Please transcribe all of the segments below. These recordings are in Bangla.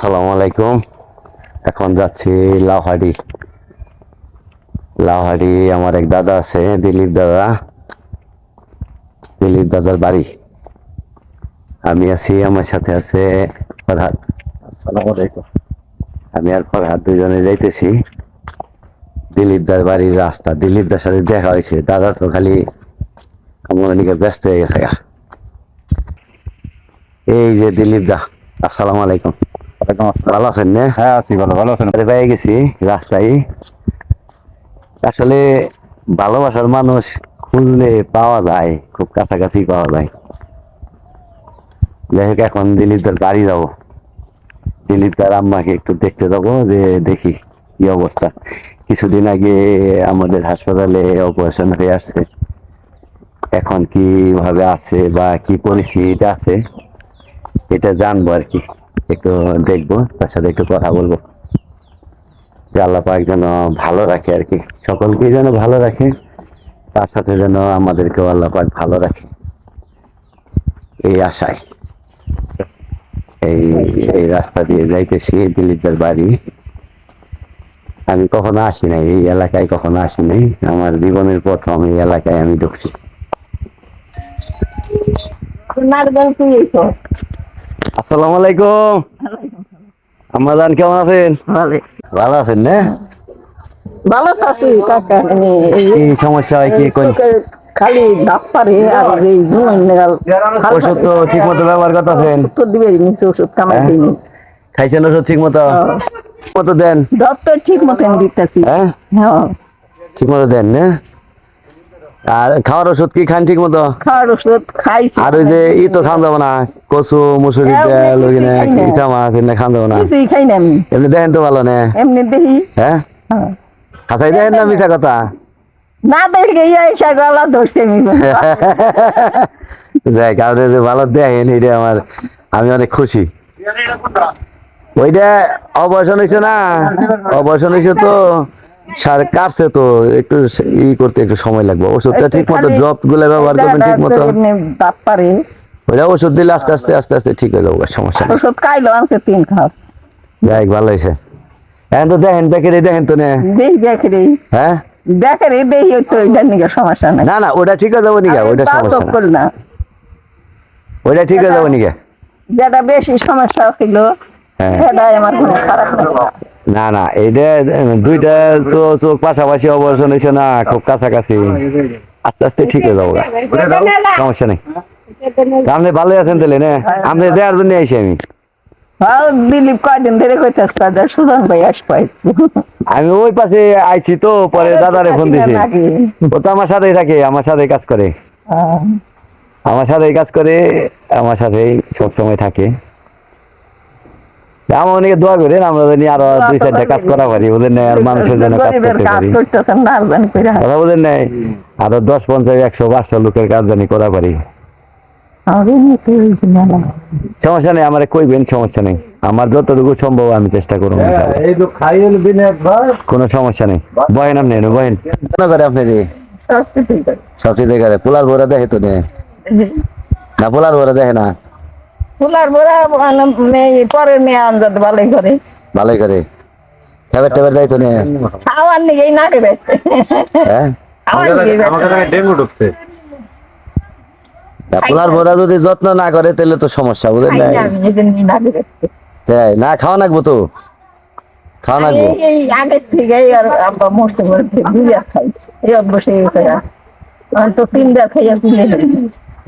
আসসালামু আলাইকুম। এখন যাচ্ছি লাউহাটি। লাউহাটি আমার এক দাদা আছে দিলীপ দাদা। দিলীপ দাদার বাড়ি। আমি আছি আমার সাথে আছে ফরহাদ। আসসালামু আলাইকুম। আমি আর ফরহাদ দুজনে যাইতেছি। দিলীপ দার বাড়ির রাস্তা। দিলীপ দার সাথে দেখা হয়েছে। দাদা তো খালি আমার ব্যস্ত হয়ে গেছে। এই যে দিলীপ দা আসসালামু আলাইকুম। ভালো আছেন না? হ্যাঁ আছি ভালো ভালো আছেন? আরে পেয়ে গেছি রাস্তায়। আসলে ভালোবাসার মানুষ খুঁজলে পাওয়া যায় খুব কাছাকাছি পাওয়া যায়। যাই হোক এখন দিলীপদার বাড়ি যাব। দিলীপদার আম্মাকে একটু দেখতে যাব যে দেখি কি অবস্থা। কিছুদিন আগে আমাদের হাসপাতালে অপারেশন হয়ে আসছে। এখন কীভাবে আছে বা কি পরিস্থিতিতে আছে এটা জানব আর কি। একটু দেখব, তার সাথে একটু কথা বলব। যে আল্লাহ পাক যেন ভালো রাখে আর কি সকলকেই যেন ভালো রাখে, তার সাথে যেন আমাদেরকেও আল্লাহ পাক ভালো রাখে। এই আশায়, এই এই রাস্তা দিয়ে যাইতেছি দিলীপের বাড়ি। আমি কখনো আসি নাই, এই এলাকায় কখনো আসি নাই, আমার জীবনের প্রথম এই এলাকায় আমি ঢুকছি। আসসালামু আলাইকুম। আমার জান কেমন আছেন? ভালো আছেন না? ভালো আছি কাকা। এই সমস্যা হয় কি কোন খালি দাপ পারে আর এই জুন নেগাল ওষুধ তো ঠিক মতো ব্যবহার করতেছেন? তো দিবে নিচে ওষুধ কামাই হ্যাঁ? দিইনি। খাইছেন ওষুধ ঠিক মতো মতো দেন? ডক্টর ঠিক মতন দিতেছি। হ্যাঁ? হ্যাঁ। ঠিক মতো দেন না? আর খাওয়ার ওষুধ কি খান ঠিক মতো খাওয়ার ওষুধ খাইছি। আর ওই যে ই তো খান যাব না কচু মুসুরি ওগুলো ওইখানে কিছুই না। ইচা মাছ এনে খান যাব না। কিছুই খাই না আমি। এমনি দেখেন তো ভালো না। এমনি দেখি। হ্যাঁ? হ্যাঁ। খাতাই দেখেন না কথা? না দেখলে এসে গলা ধরছে আমি। দেখ আপনি যে ভালো দেখেন এটা আমার আমি অনেক খুশি। ওইটা অপারেশন হয়েছে না? অপারেশন হয়েছে তো? সার কাটছে তো একটু ই করতে একটু সময় লাগবে। ওষুধটা ঠিক মতো ড্রপগুলো ব্যবহার করবেন ঠিক মতো ওষুধ দিলে আস্তে আস্তে আস্তে আস্তে ঠিক হয়ে যাবে সমস্যা ওষুধ খাইলো আনছে তিন খাপ। যাই ভালো হয়েছে। এখন তো দেখেন দেখে রে, দেখেন তো নে। দেখি দেখে রে হ্যাঁ? দেখে রে দেখি তো ওইটার নিকে সমস্যা নাই। না না ওটা ঠিক হয়ে যাব নিকা তো সমস্যা না। ওইটা ঠিক হয়ে যাব নিকা। যেটা বেশি সমস্যা ছিল হ্যাঁ। সেটাই আমার কোনো খারাপ না। না না এইটা দুইটা তো চোখ পাশাপাশি অপারেশন হয়েছে না খুব কাছাকাছি। আস্তে আস্তে ঠিক হয়ে যাব। সমস্যা নেই। আপনি ভালোই আছেন তাহলে না? আপনি দেওয়ার জন্য আইসি আমি। দিলীপ কয়দিন ধরে কইতাস কাজে সুজন ভাই আসবাই আমি ওই পাশে আইছি তো পরে দাদারে ফোন দিছি। ও তো আমার সাথেই থাকে আমার সাথেই কাজ করে। আমার সাথেই কাজ করে আমার সাথেই সব সময় থাকে। আমার অনেকে দোয়া করেন আমরা জানি আরও দুই চারটা কাজ করা পারি ওদের নেই আর মানুষের জন্য কাজ করতে পারি। আর জানি কইরা। কথা বলেন নাই আরও দশ পঞ্চাশ একশো পাঁচশো লোকের কাজ জানি করা পারি। সমস্যা নেই আমার কইবেন সমস্যা নেই। আমার যতটুকু সম্ভব আমি চেষ্টা করব একবার। কোনো সমস্যা নেই। বহেন আপনি বহেন। কেন করে আপনি রে। সব কিছুই করি। সব চিন্তা করে। পোলার ভরা দেখে তো নে। না পোলার ভরা দেখে না। ফুলার বড়া মেয়ে পরে মেয়ে আনজাদ ভালোই করে। ভালোই করে। খাবার টাবার দেয় তো নে? খাওয়ার না করে হ্যাঁ? খাওয়ার আমাকে নাকি ডেঙ্গু ঢুকছে। না, যদি যত্ন না করে তাহলে তো সমস্যা বুঝলেন না নিয়ে না করে তাই না খাওয়া লাগবো তো? খাওয়া এই আগের থেকে আর আব্বা মস্ত করে দুইয়া খাই এই অভ্যাসে গেছে গা। এখন তো তিনটা খাইয়া তুলে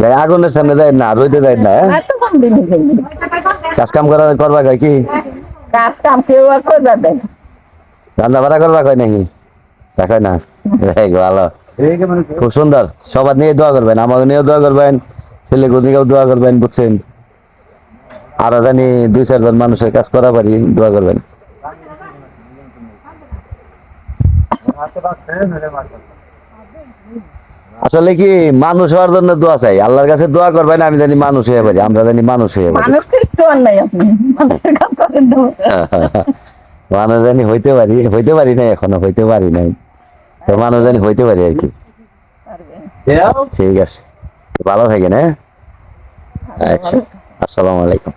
এই আগুনের সামনে যায় না রইতে যায় না হ্যাঁ? কাজ কাম করা করবা কয় কি? কাজ কাম কেউ আর করবে দেয় রান্না বাড়া করবা কয় নাকি? দেখায় না ভালো খুব সুন্দর সবার নিয়ে দোয়া করবেন আমাকে নিয়েও দোয়া করবেন ছেলে গুদিকেও দোয়া করবেন বুঝছেন? আরও জানি দুই চারজন মানুষের কাজ করা পারি দোয়া করবেন। আসলে কি মানুষ হওয়ার জন্য দোয়া চাই। আল্লাহর কাছে দোয়া করবেন আমি জানি মানুষ হয়ে পারি আমরা জানি মানুষ হয়ে পারি মানুষ তো নাই আপনি। মানুষের কাম করেন না মানুষ জানি হইতে পারি হইতে পারি নাই এখনও হইতে পারি নাই। তো মানুষ জানি হইতে পারি আর কি। ঠিক আছে। ভালো থাকেন হ্যাঁ? আচ্ছা আসসালামু আলাইকুম।